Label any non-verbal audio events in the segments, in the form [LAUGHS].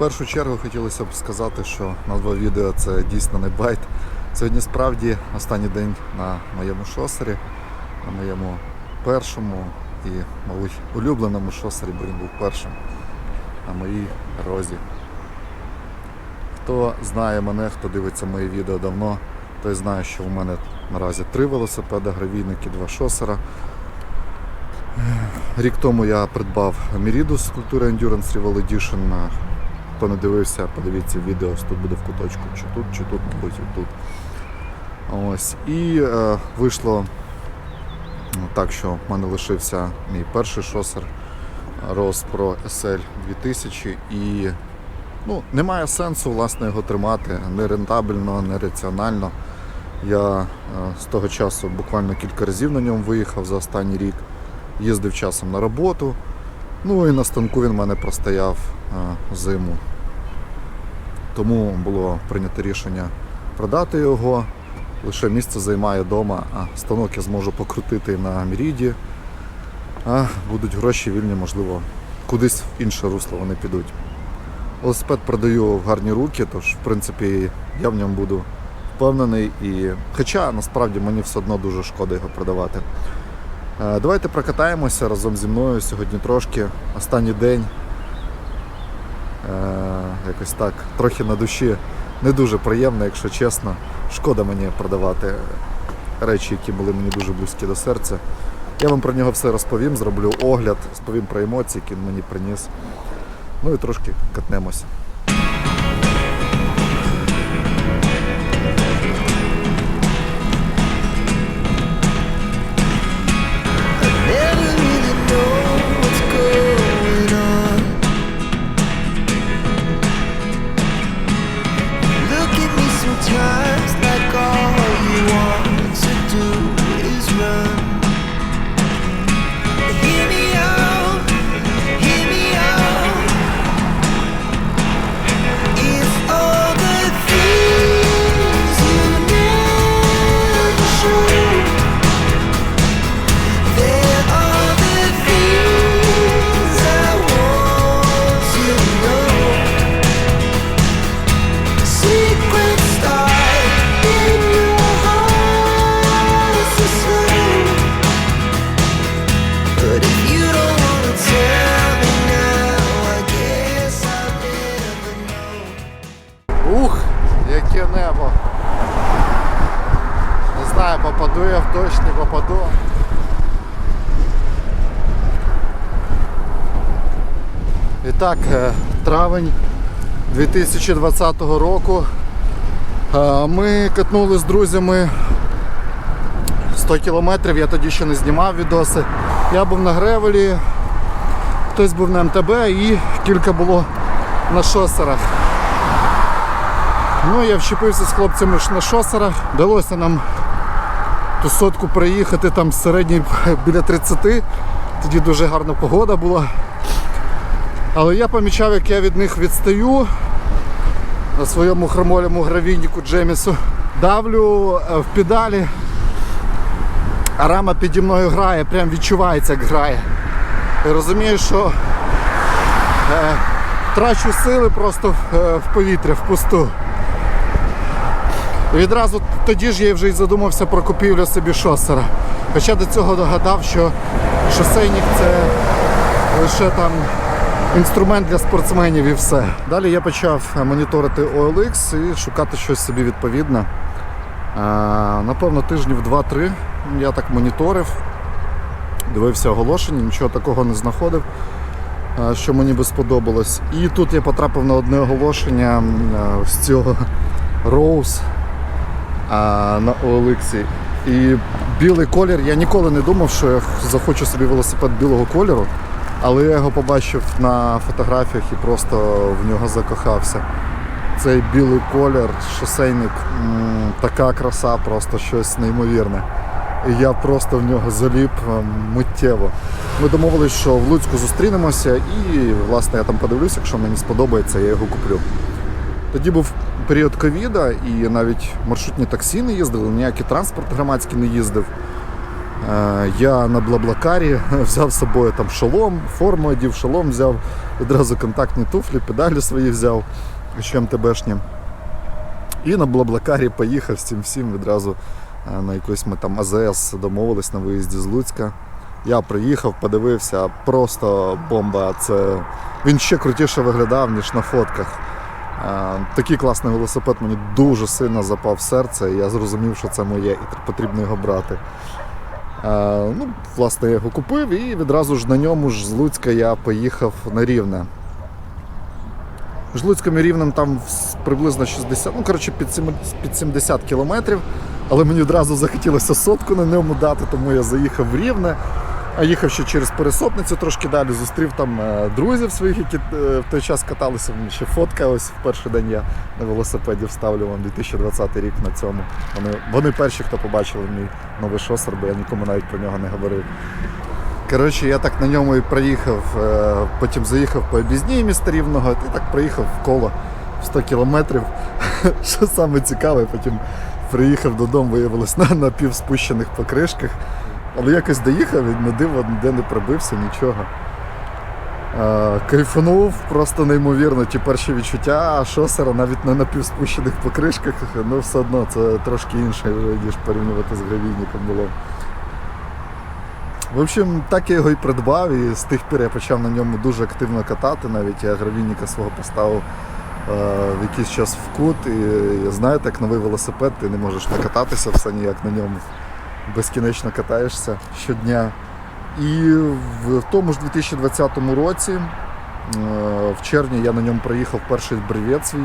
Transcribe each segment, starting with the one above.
першу чергу хотілося б сказати, що назва відео це дійсно не байт. Сьогодні справді останній день на моєму шосері, на моєму першому і, мабуть, улюбленому шосері, бо він був першим на моїй розі. Хто знає мене, хто дивиться мої відео давно, той знає, що у мене наразі три велосипеда, гравійники, два шосера. Рік тому я придбав Мірідус культури Endurance Rival Edition. Хто не дивився, подивіться відео, тут буде в куточку, чи тут, чи тут, мабуть, тут. Ось. І е, вийшло ну, так, що в мене лишився мій перший шосер Rose Pro SL 2000 і ну, немає сенсу власне його тримати не рентабельно, не раціонально. Я е, з того часу буквально кілька разів на ньому виїхав за останній рік їздив часом на роботу. Ну і на станку він в мене простояв зиму. Тому було прийнято рішення продати його. Лише місце займає вдома, а станок я зможу покрутити на Міріді. А будуть гроші вільні, можливо, кудись в інше русло вони підуть. Велосипед продаю в гарні руки, тож, в принципі, я в ньому буду впевнений. І... Хоча насправді мені все одно дуже шкода його продавати. Е, Давайте прокатаємося разом зі мною сьогодні трошки. Останній день. Е, Якось так, трохи на душі не дуже приємно, якщо чесно. Шкода мені продавати речі, які були мені дуже близькі до серця. Я вам про нього все розповім, зроблю огляд, розповім про емоції, які він мені приніс. Ну і трошки катнемося. Так, е, травень 2020 року. Е, Ми катнули з друзями 100 кілометрів, я тоді ще не знімав відоси. Я був на гревелі, хтось був на МТБ і кілька було на шосерах. Ну, я вчепився з хлопцями на шосерах. Вдалося нам ту сотку проїхати там середній [LAUGHS] біля 30. Тоді дуже гарна погода була. Але я помічав, як я від них відстаю на своєму хромоляму гравійнику Джемісу. Давлю е, в педалі, а рама піді мною грає, прям відчувається, як грає. І розумію, що е, трачу сили просто в, е, в повітря, в пусту. І відразу тоді ж я вже й задумався про купівлю собі шосера. Хоча до цього догадав, що шосейник це лише там інструмент для спортсменів і все. Далі я почав моніторити OLX і шукати щось собі відповідне. Напевно, тижнів 2-3 я так моніторив, дивився оголошення, нічого такого не знаходив, що мені би сподобалось. І тут я потрапив на одне оголошення з цього Rose на OLX. І білий колір, я ніколи не думав, що я захочу собі велосипед білого кольору, але я його побачив на фотографіях і просто в нього закохався. Цей білий колір, шосейник, така краса, просто щось неймовірне. І я просто в нього заліп миттєво. Ми домовились, що в Луцьку зустрінемося, і власне я там подивлюся, якщо мені сподобається, я його куплю. Тоді був період ковіда, і навіть маршрутні таксі не їздили, ніякий транспорт громадський не їздив. Е, Я на Блаблакарі [LAUGHS] взяв з собою там шолом, форму одів, шолом взяв, відразу контактні туфлі, педалі свої взяв, ще МТБшні. І на Блаблакарі поїхав з цим всім відразу е, на якусь ми там АЗС домовились на виїзді з Луцька. Я приїхав, подивився, просто бомба. Це... Він ще крутіше виглядав, ніж на фотках. Е, Такий класний велосипед мені дуже сильно запав в серце, і я зрозумів, що це моє, і потрібно його брати. Ну, власне, я його купив і відразу ж на ньому ж з Луцька я поїхав на Рівне. Між Луцьком і Рівнем там приблизно 60, ну коротше під 70 кілометрів. Але мені одразу захотілося сотку на ньому дати, тому я заїхав в Рівне. А їхав ще через пересопницю трошки далі, зустрів там е, друзів своїх, які е, в той час каталися. Мені ще фотка ось в перший день я на велосипеді вставлю вам 2020 рік на цьому. Вони, вони перші, хто побачили мій новий шосер, бо я нікому навіть про нього не говорив. Коротше, я так на ньому і проїхав, е, потім заїхав по об'їзній міста Рівного, і так проїхав в коло 100 кілометрів. [LAUGHS] Що саме цікаве, потім приїхав додому, виявилось на напівспущених покришках. Але якось доїхав і на диво ніде не пробився, нічого. Е, Кайфанув просто неймовірно ті перші відчуття шосера навіть на напівспущених покришках, ну все одно це трошки інше, ніж порівнювати з гравійником було. В общем, так я його і придбав, і з тих пір я почав на ньому дуже активно катати. Навіть я гравійника свого поставив е, в якийсь час в кут. І знаєте, як новий велосипед, ти не можеш накататися все ніяк на ньому. Безкінечно катаєшся щодня. І в тому ж 2020 році, е, в червні, я на ньому проїхав перший бревет свій.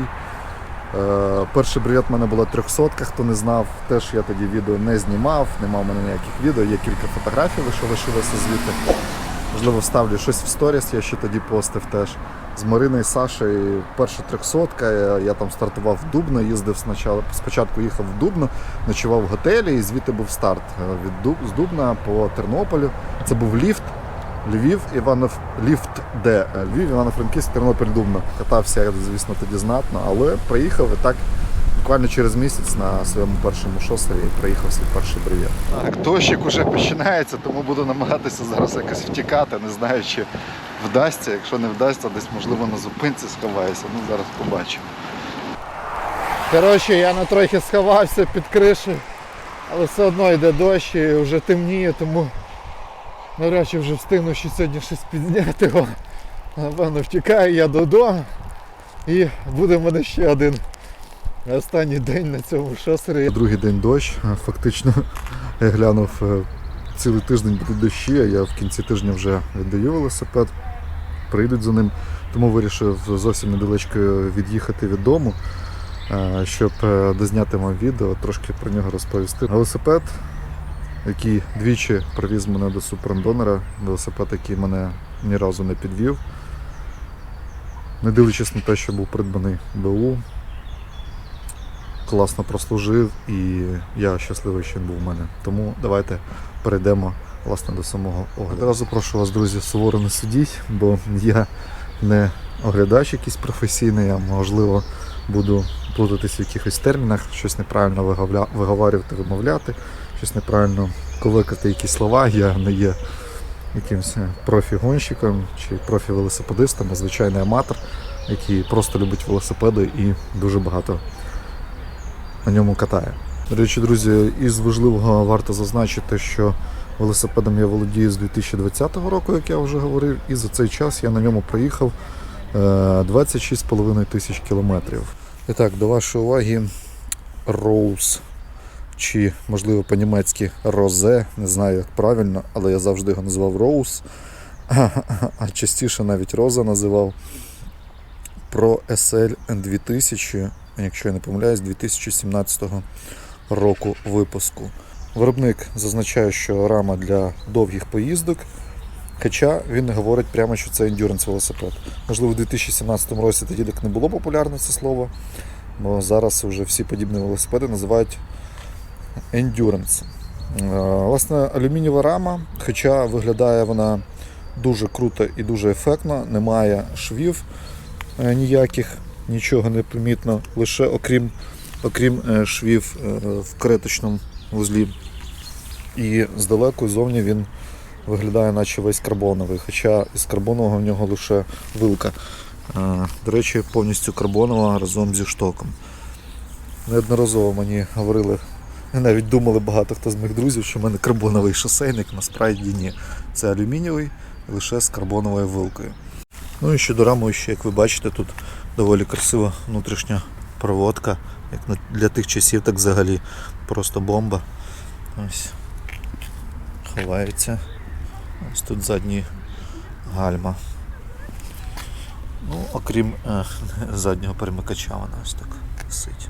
Е, Перший бревет в мене була 300, хто не знав, теж я тоді відео не знімав, нема в мене ніяких відео, є кілька фотографій, що лишилося звідти. Можливо, вставлю щось в сторіс, я ще тоді постив теж. З Мариною Сашею перша 300 я, там стартував в Дубно, їздив спочатку, спочатку їхав в Дубно, ночував в готелі і звідти був старт е, від Дуб, з Дубна по Тернополю. Це був ліфт. Львів, Іванов, ліфт де Е, Львів, Івано-Франківськ, Тернопіль Дубно. Катався звісно, тоді знатно, але приїхав і так буквально через місяць на своєму першому шосері приїхав свій перший бревет. Так, дощик уже починається, тому буду намагатися зараз якось втікати, не знаю, чи вдасться. Якщо не вдасться, десь можливо на зупинці сховаюся. Ну зараз побачимо. Коротше, я на трохи сховався під кришею, але все одно йде дощ і вже темніє, тому навряд чи вже встигну ще сьогодні щось підзняти. О, Напевно, втікаю я додому і буде в мене ще один останній день на цьому шосері. Другий день дощ. Фактично я глянув е, цілий тиждень буде дощі, а я в кінці тижня вже віддаю велосипед, прийдуть за ним. Тому вирішив зовсім недалечко від'їхати від дому, е, щоб е, дозняти вам відео, трошки про нього розповісти. Велосипед, який двічі привіз мене до суперандонора, велосипед, який мене ні разу не підвів. Не дивлячись на те, що був придбаний БУ, класно прослужив і я щасливий, що він був у мене. Тому давайте перейдемо власне до самого огляду. Одразу прошу вас, друзі, суворо не судіть, бо я не оглядач якийсь професійний, я можливо буду плутатись в якихось термінах, щось неправильно виговля- виговарювати, вимовляти, щось неправильно колекати якісь слова. Я не є якимось профі-гонщиком чи профі-велосипедистом, а звичайний аматор, який просто любить велосипеди і дуже багато на ньому катає. До речі, друзі, із важливого варто зазначити, що велосипедом я володію з 2020 року, як я вже говорив, і за цей час я на ньому проїхав е, 26,5 тисяч кілометрів. І так, до вашої уваги Rose, чи, можливо, по-німецьки Розе, не знаю як правильно, але я завжди його називав Rose, [LAUGHS] а частіше навіть Роза називав. Pro SL 2000, якщо я не помиляюсь, 2017 року випуску. Виробник зазначає, що рама для довгих поїздок, хоча він не говорить прямо, що це endurance велосипед. Можливо, у 2017 році тоді так не було популярне це слово, бо зараз вже всі подібні велосипеди називають endurance. Е, Власне, алюмінієва рама, хоча виглядає вона дуже круто і дуже ефектно, немає швів е, ніяких, нічого не помітно, лише окрім, окрім е, швів в креточному вузлі. І здалеку зовні він виглядає, наче весь карбоновий, хоча із карбонового в нього лише вилка. Е, До речі, повністю карбонова разом зі штоком. Неодноразово мені говорили, навіть думали багато хто з моїх друзів, що в мене карбоновий шосейник, насправді ні. Це алюмінієвий, лише з карбоновою вилкою. Ну і щодо раму, ще, як ви бачите, тут доволі красива внутрішня проводка. Як для тих часів, так взагалі просто бомба. Ось. Ховається. Ось тут задні гальма. Ну, окрім е, [LAUGHS] заднього перемикача, вона ось так висить.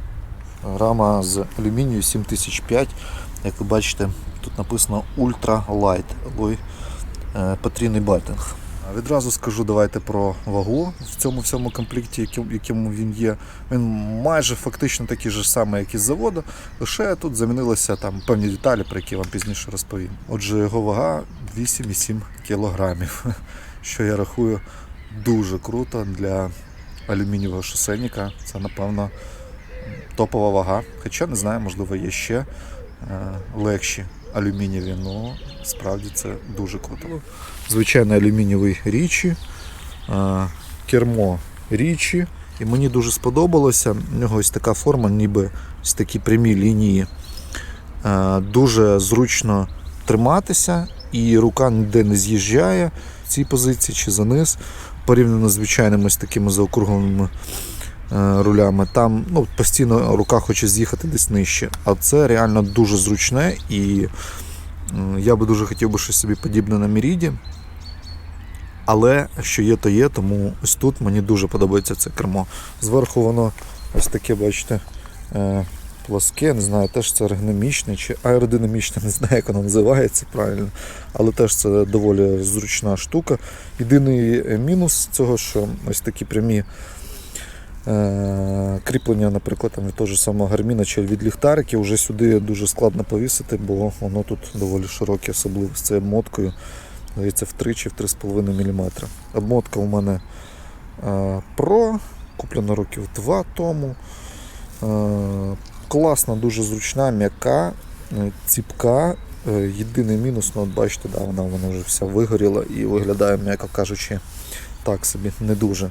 Рама з алюмінію 7005. Як ви бачите, тут написано Ultra Light Alloy е, потрійний байтинг. А Відразу скажу давайте про вагу в цьому всьому комплекті, яким- він є. Він майже фактично такий же самий, як із заводу, лише тут замінилися там певні деталі, про які я вам пізніше розповім. Отже, його вага 8,7 кілограмів, [LAUGHS] що я рахую дуже круто для алюмінієвого шосейника. Це, напевно, топова вага. Хоча не знаю, можливо, є ще е, легші алюмінієві, але справді це дуже круто. Звичайний алюмінієвий річі, кермо річі. І мені дуже сподобалося. У нього ось така форма, ніби ось такі прямі лінії. Дуже зручно триматися, і рука ніде не з'їжджає в цій позиції чи за низ, порівняно з звичайними ось такими заокругленими рулями. Там ну, постійно рука хоче з'їхати десь нижче. А це реально дуже зручне і я би дуже хотів би щось собі подібне на Міріді. Але що є, то є, тому ось тут мені дуже подобається це кермо. Зверху воно ось таке, бачите, е, плоске, не знаю, теж це ергономічне чи аеродинамічне, [LAUGHS] не знаю, як воно називається правильно. Але теж це доволі зручна штука. Єдиний е, мінус цього, що ось такі прямі е, кріплення, наприклад, там того ж самого гарміна чи від ліхтариків, вже сюди дуже складно повісити, бо воно тут доволі широке, особливо з цією обмоткою. Здається, в 3 чи в 3,5 мм. Обмотка у мене е, Pro, куплена років 2 тому. Е, класна, дуже зручна, м'яка, е, ціпка. Е, Єдиний мінус, ну от бачите, да, вона, вона вже вся вигоріла і виглядає, м'яко кажучи, так собі, не дуже.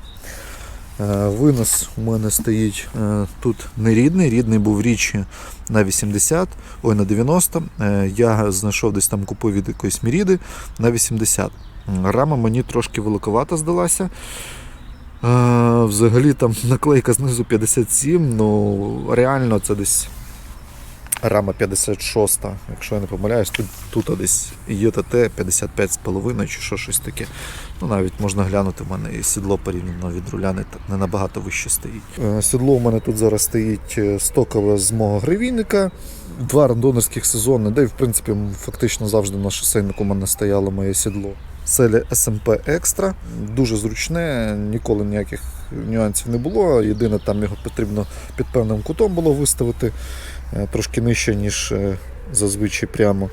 Е, Винос у мене стоїть е, тут не рідний, рідний був річі на 80, ой, на 90. Е, Я знайшов десь там купив від якоїсь міріди на 80. Рама мені трошки великовата здалася. Взагалі там наклейка знизу 57, ну реально це десь рама 56, якщо я не помиляюсь, тут, тут десь ЄТТ 55,5 чи що щось таке. Ну навіть можна глянути, в мене і сідло порівняно від руля не, не набагато вище стоїть. Е, Сідло у мене тут зараз стоїть е, стокове з мого гривійника. Два рандонерських сезони, де в принципі фактично завжди на шосейнику у мене стояло моє сідло. Селі SMP Extra. Дуже зручне, ніколи ніяких нюансів не було. Єдине, там його потрібно під певним кутом було виставити трошки нижче, ніж е, зазвичай прямо.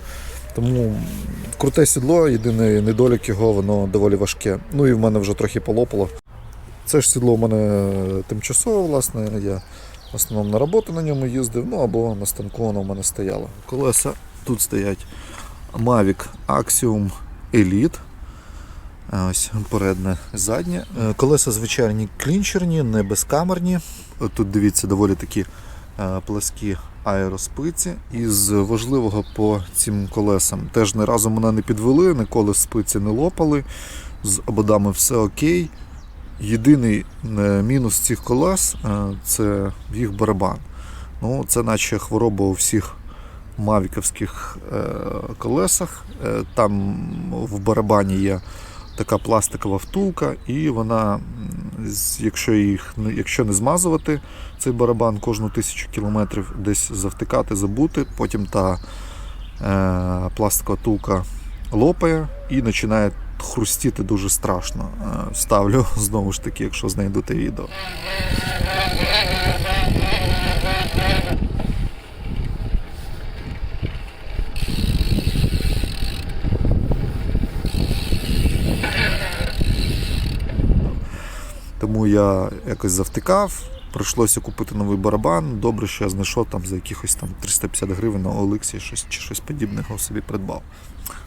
Тому круте сідло, єдиний недолік його, воно доволі важке. Ну і в мене вже трохи полопало. Це ж сідло у мене тимчасове, власне. Я в основному на роботу на ньому їздив, ну або на станку воно в мене стояло. Колеса тут стоять Mavic Axiom Elite. Ось передне, заднє. Е, Колеса звичайні клінчерні, не безкамерні. Тут дивіться доволі такі е, пласкі аероспиці. Із важливого по цим колесам теж ні разу мене не підвели, ніколи спиці не лопали. З ободами все окей. Єдиний е, мінус цих колес е, це їх барабан. Ну, це наче хвороба у всіх мавіковських е, колесах. Там в барабані є така пластикова втулка, і вона, якщо їх якщо не змазувати цей барабан кожну тисячу кілометрів, десь завтикати, забути, потім та е, пластикова втулка лопає і починає хрустіти дуже страшно. Е, Ставлю [LAUGHS] знову ж таки, якщо знайду те відео. Тому я якось завтикав, Прийшлося купити новий барабан. Добре, що я знайшов там за якихось там 350 гривень на Олексі щось, чи щось подібного собі придбав.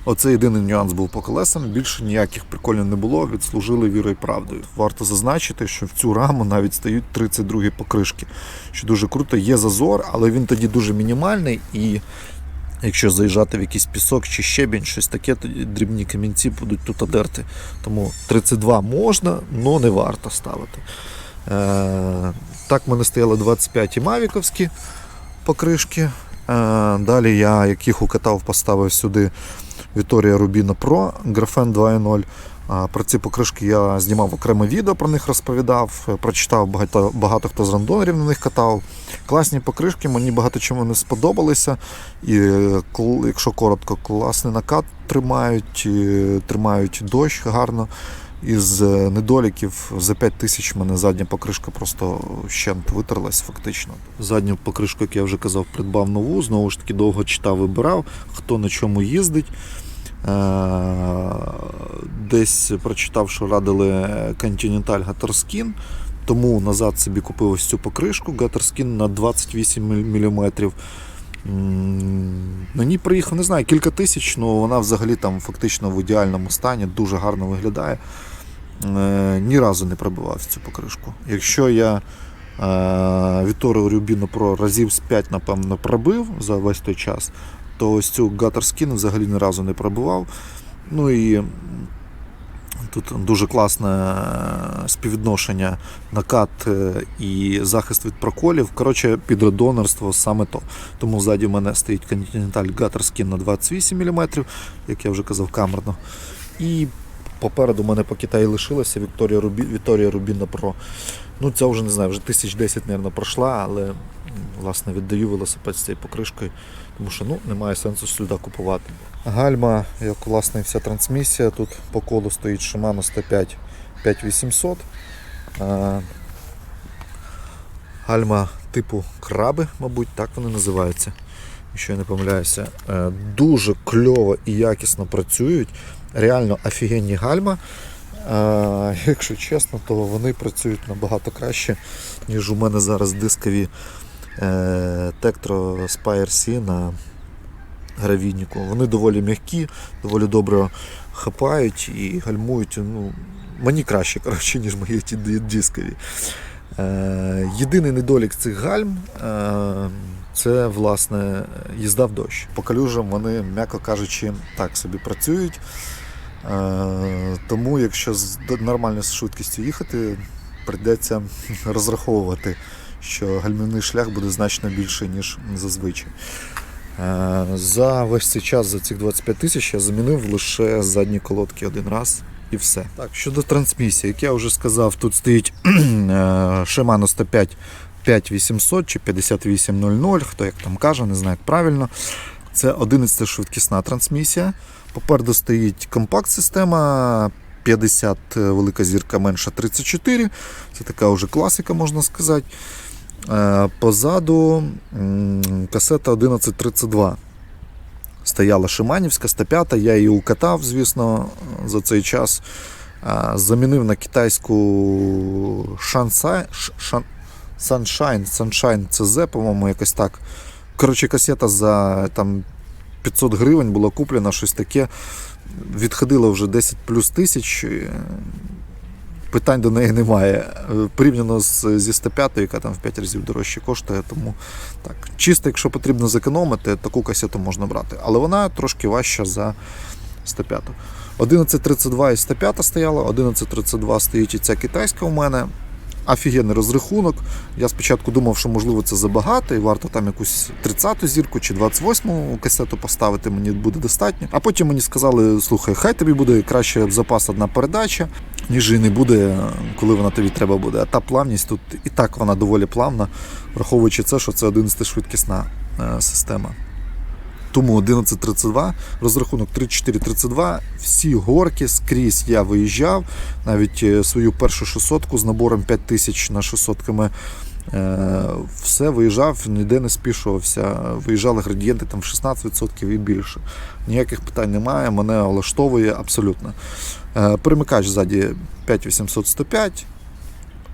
Оце єдиний нюанс був по колесам. Більше ніяких приколів не було. Відслужили вірою і правдою. Варто зазначити, що в цю раму навіть стають 32 покришки, що дуже круто. Є зазор, але він тоді дуже мінімальний і. Якщо заїжджати в якийсь пісок чи щебінь, щось таке, тоді дрібні камінці будуть тут одерти. Тому 32 можна, але не варто ставити. Е, так в мене стояли 25 мавіковські покришки. Е, далі я, яких укатав, поставив сюди Віторія Рубіна Pro Графен 2.0. Про ці покришки я знімав окреме відео, про них розповідав, е, прочитав багато, багато хто з рандонерів на них катав. Класні покришки, мені багато чому не сподобалися. І е, якщо коротко, класний накат тримають, тримають дощ гарно. Із е, недоліків за 5 тисяч мене задня покришка просто щент витерлась фактично. Задню покришку, як я вже казав, придбав нову. Знову ж таки, довго читав, вибирав, хто на чому їздить. Е, Десь прочитав, що радили Continental Gatterskin, тому назад собі купив ось цю покришку Gatterskin на 28 мм. На ній приїхав, не знаю, кілька тисяч, але вона взагалі там фактично в ідеальному стані, дуже гарно виглядає. Е, Ні разу не пробивав цю покришку. Якщо я Вітору Рюбіно Pro разів з 5, напевно, пробив за весь той час, то ось цю Gatterskin взагалі ні разу не пробивав. Ну і тут дуже класне е, співвідношення накат е, і захист від проколів. Коротше, під донорство саме то. Тому ззаді в мене стоїть Continental Gatterskin на 28 мм, як я вже казав, камерно. І попереду в мене по Китаї лишилася Вікторія Рубі, Рубіна Pro. Ну, це вже не знаю, вже тисяч десять, мабуть, пройшла, але власне віддаю велосипед з цією покришкою, тому що ну, немає сенсу сюди купувати. Гальма, як власне вся трансмісія, тут по колу стоїть Shimano 105 5800. Гальма типу краби, мабуть, так вони називаються, якщо я не помиляюся. Е, Дуже кльово і якісно працюють. Реально офігенні гальма. Якщо чесно, то вони працюють набагато краще, ніж у мене зараз дискові е, Tektro Spire C на гравійнику. Вони доволі м'які, доволі добре хапають і гальмують. Ну, мені краще, коротше, ніж мої ті дискові. Е, єдиний недолік цих гальм е, це власне їзда в дощ. По калюжам вони, м'яко кажучи, так собі працюють. Е, Тому, якщо з нормальною швидкістю їхати, прийдеться [LAUGHS] розраховувати, що гальмівний шлях буде значно більший, ніж зазвичай. Е, За весь цей час, за цих 25 тисяч, я замінив лише задні колодки один раз і все. Так, щодо трансмісії, як я вже сказав, тут стоїть [CLEARS THROAT] е, Shimano 105 5800 чи 5800, хто як там каже, не знаю як правильно. Це 11 швидкісна трансмісія. Попереду стоїть компакт-система 50 велика зірка менша 34. Це така вже класика, можна сказати. Е, Позаду касета 1132. Стояла Шиманівська 105, я її укатав, звісно, за цей час. Е, Замінив на китайську Sunshine, Sunshine CZ, по-моєму, якось так. Коротше, касета за там, 500 гривень була куплена, щось таке. Відходило вже 10 плюс тисяч. Питань до неї немає. Е, Порівняно з, зі 105, яка там в 5 разів дорожче коштує. Тому так. Чисто, якщо потрібно зекономити, таку касету можна брати. Але вона трошки важча за 105. 1132 і 105 стояла, 1132 стоїть і ця китайська у мене. Офігенний розрахунок. Я спочатку думав, що можливо це забагато, і варто там якусь 30-ту зірку чи 28-му касету поставити, мені буде достатньо. А потім мені сказали: слухай, хай тобі буде краще запас одна передача, ніж і не буде, коли вона тобі треба буде. А та плавність тут і так вона доволі плавна, враховуючи це, що це 11-швидкісна е, система. Тому 11.32, розрахунок 34.32, всі горки скрізь я виїжджав, навіть е, свою першу 600 з набором 5000 на 600 км. е, Все виїжджав, ніде не спішувався. Виїжджали градієнти там в 16% і більше. Ніяких питань немає, мене влаштовує абсолютно. Е, Перемикач ззаді 5800 105.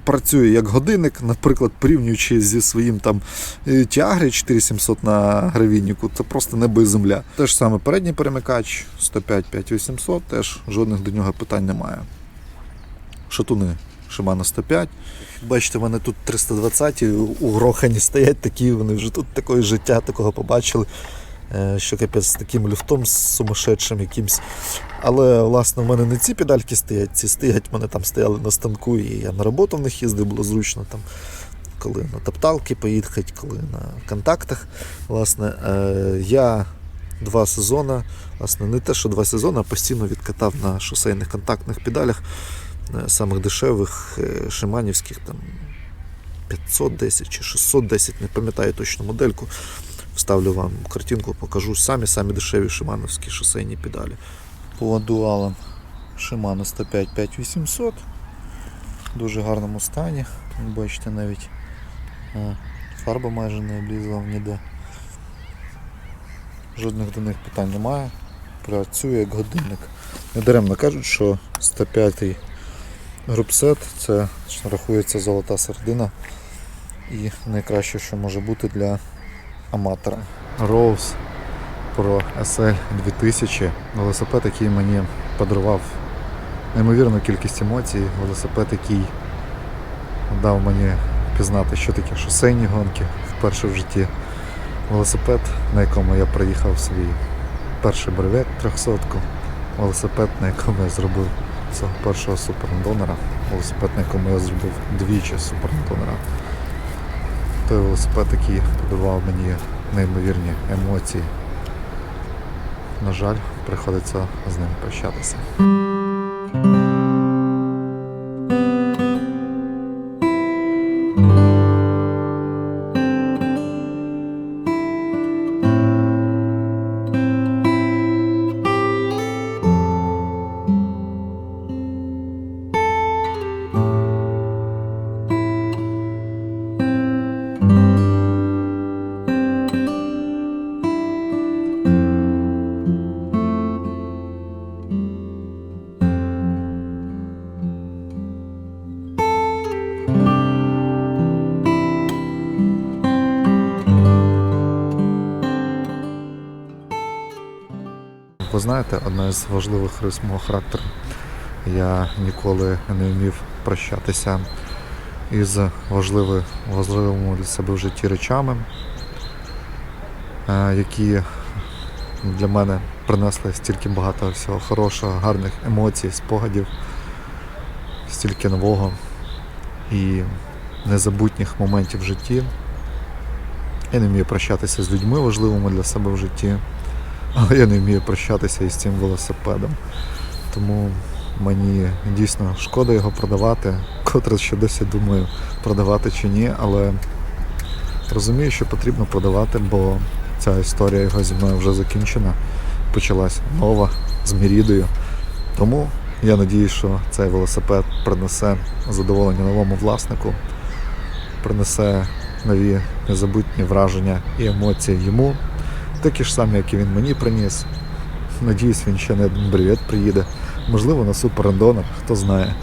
Працює як годинник, наприклад, порівнюючи зі своїм там е, Тіагрі 4700 на гравійнику, це просто небо і земля. Те ж саме передній перемикач 105 5800, теж жодних до нього питань немає. Шатуни Shimano 105. Бачите, в мене тут 320 у грохані стоять такі, вони вже тут такої життя такого побачили. Е, Що капець з таким люфтом сумасшедшим якимсь. Але власне в мене не ці педальки стоять, ці стоять, в мене там стояли на станку, і я на роботу в них їздив, було зручно там, коли на топталки поїхати, коли на контактах. Власне, е, я два сезони, власне, не те, що два сезони, а постійно відкатав на шосейних контактних педалях е, самих дешевих шиманівських там 510 чи 610, не пам'ятаю точно модельку. Вставлю вам картинку, покажу самі самі дешеві шимановські шосейні педалі. По дуалам Shimano 105 5800 в дуже гарному стані. Бачите, навіть е, фарба майже не облізла ніде. Жодних до них питань немає. Працює як годинник. Недаремно кажуть, що 105 групсет це рахується золота середина і найкраще, що може бути для аматора. Rose Pro SL 2000. Велосипед, який мені подарував неймовірну кількість емоцій. Велосипед, який дав мені пізнати, що таке шосейні гонки вперше в житті. Велосипед, на якому я проїхав свій перший бревет 300 Велосипед, на якому я зробив свого першого супердонора. Велосипед, на якому я зробив двічі супердонора. Той велосипед, який подавав мені неймовірні емоції. На жаль, приходиться з ним прощатися. Знаєте, одна з важливих рис мого характеру. Я ніколи не вмів прощатися із важливи- важливими для себе в житті речами, е, які для мене принесли стільки багато всього хорошого, гарних емоцій, спогадів, стільки нового і незабутніх моментів в житті. Я не вмію прощатися з людьми важливими для себе в житті. Але я не вмію прощатися із цим велосипедом. Тому мені дійсно шкода його продавати. Котре ще досі думаю, продавати чи ні, але розумію, що потрібно продавати, бо ця історія його зі мною вже закінчена. Почалась нова з Мірідою. Тому я надіюсь, що цей велосипед принесе задоволення новому власнику, принесе нові незабутні враження і емоції йому такі ж самі, і він мені приніс. Надіюсь, він ще не один бревет приїде. Можливо, на суперендонор, хто знає.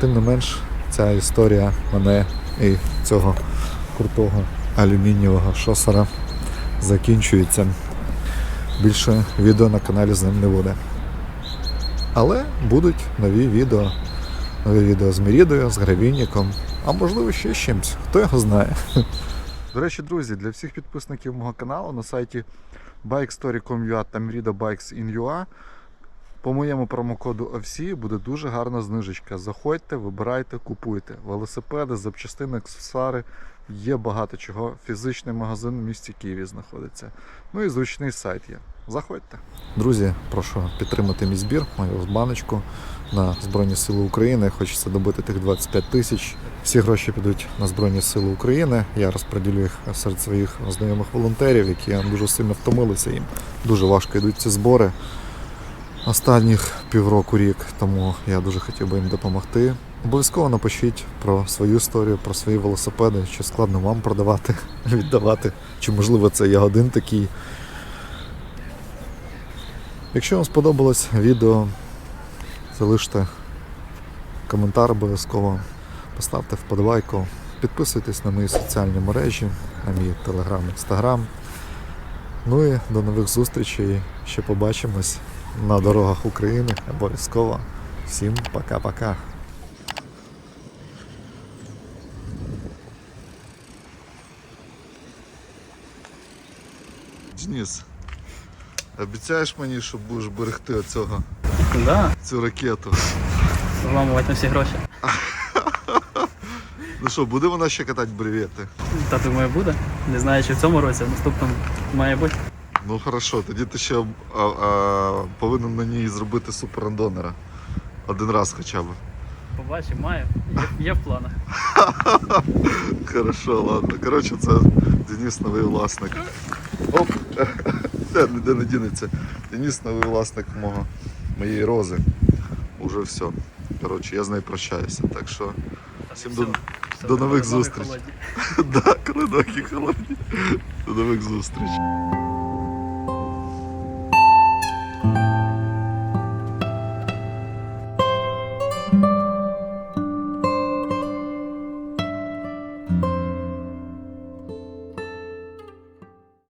Тим не менш, ця історія мене і цього крутого алюмінієвого шосера закінчується. Більше відео на каналі з ним не буде. Але будуть нові відео. Нові відео з Мірідою, з гравійником, а можливо ще з чимось, хто його знає. До речі, друзі, для всіх підписників мого каналу на сайті bikestory.com.ua та Merida Bikes in UA по моєму промокоду OFC буде дуже гарна знижечка. Заходьте, вибирайте, купуйте. Велосипеди, запчастини, аксесуари. Є багато чого. Фізичний магазин в місті Києві знаходиться. Ну і зручний сайт є. Заходьте. Друзі, прошу підтримати мій збір, мою баночку на Збройні Сили України. Хочеться добити тих 25 тисяч. Всі гроші підуть на Збройні Сили України. Я розподілю їх серед своїх знайомих волонтерів, які дуже сильно втомилися. Їм дуже важко йдуть ці збори. Останніх півроку рік, тому я дуже хотів би їм допомогти. Обов'язково напишіть про свою історію, про свої велосипеди, що складно вам продавати, [LAUGHS] віддавати, чи можливо це я один такий. Якщо вам сподобалось відео, залиште коментар обов'язково. поставте вподобайку, підписуйтесь на мої соціальні мережі, на мій телеграм, інстаграм. Ну і до нових зустрічей. Ще побачимось на дорогах України обов'язково. Всім пока-пока. Денис, обіцяєш мені, що будеш берегти оцього, Да, цю ракету? зламувати на всі гроші. Ну що, буде вона ще катати бревети? Та думаю, буде. Не знаю, чи в цьому році, а в наступному має бути. Ну хорошо, тоді ти ще а, а, повинен на ній зробити суперрандонера. Один раз хоча б. Побачимо, маю. Є, є в планах. [LAUGHS] Хорошо, ладно. Коротше, це Денис новий власник. Оп! Де, ніде не дінеться. Денис новий власник мого, моєї рози. Уже все. Коротше, я з нею прощаюся. Так що Всім до- все до нових зустрічей. [LAUGHS] да, коли ноги холодні. До нових зустрічей.